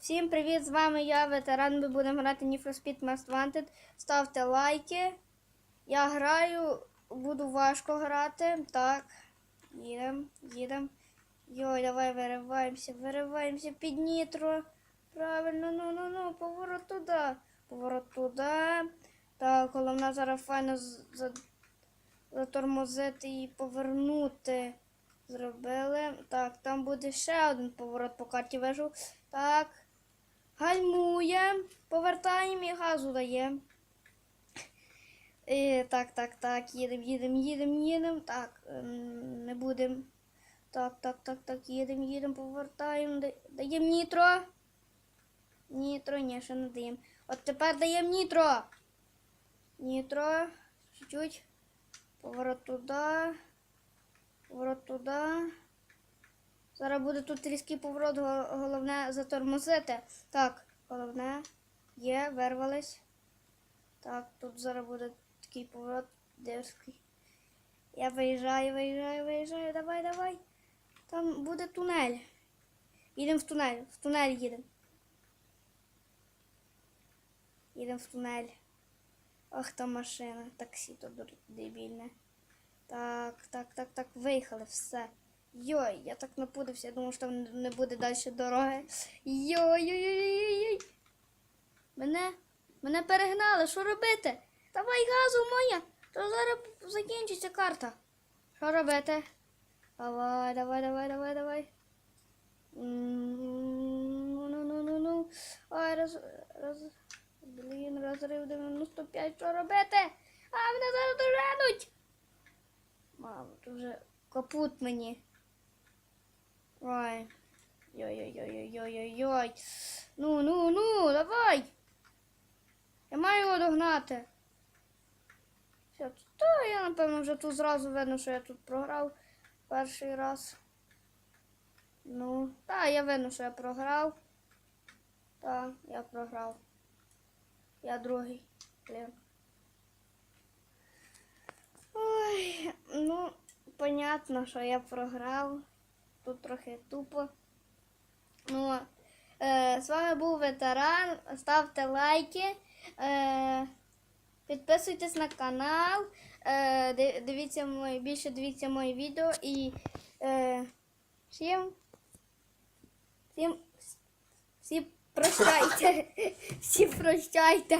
Всім привіт! З вами я, ветеран. Ми будемо грати Need for Speed Most Wanted. Ставте лайки. Я граю, буду важко грати. Так. Їдемо, їдемо. Йой, давай вириваємося, вириваємося під нітро. Правильно, ну ну ну, поворот туди. Поворот туди. Так, головне зараз файно затормозити і повернути. Зробили. Так, там буде ще один поворот по карті вижу. Так. Гальмуємо, повертаємо і газу даємо. І, так, так, так, їдемо, їдемо, їдемо, їдемо. Так, ем, не будемо. Так, так, так, так, їдемо, їдемо, повертаємо. Даємо нітро. Нітро, ні, ще не даємо. От тепер даємо нітро. Нітро. Чуть-чуть. Поворот туди. Поворот туди. Зараз буде тут різкий поворот, головне затормозити. Так, головне. Є, вирвались. Так, тут зараз буде такий поворот дерзкий. Я виїжджаю, виїжджаю, виїжджаю. Давай, давай. Там буде тунель. Їдемо в тунель. В тунель їдемо. Їдемо в тунель. Ах, та машина. Таксі дур- дебільне. Так, так, так, так, виїхали, все. Йой, я так напудився, я думав, що там не- буде далі дороги. Йой-йой-йой-йой. Мене, мене перегнали, що робити? Давай газу моя, то зараз закінчиться карта. Що робити? Давай, давай, давай, давай, давай. Ну, ну, ну, ну, ну. Ой, роз, роз, блін, розрив 95, що робити? А, мене зараз доженуть. Мам, то вже капут мені. Ой. Йой-йой-йой-йой-йой-йой. Ну, ну, ну, давай. Я маю його догнати. Все, та я, напевно, вже тут зразу видно, що я тут програв перший раз. Ну, та, я видно, що я програв. Так, я програв. Я другий. Блін. Ой, ну, понятно, що я програв. Тут трохи тупо. Ну, е, з вами був ветеран. Ставте лайки. Е, підписуйтесь на канал. Е, дивіться мої, більше дивіться мої відео і е, всім, всім, всі прощайте. Всі прощайте.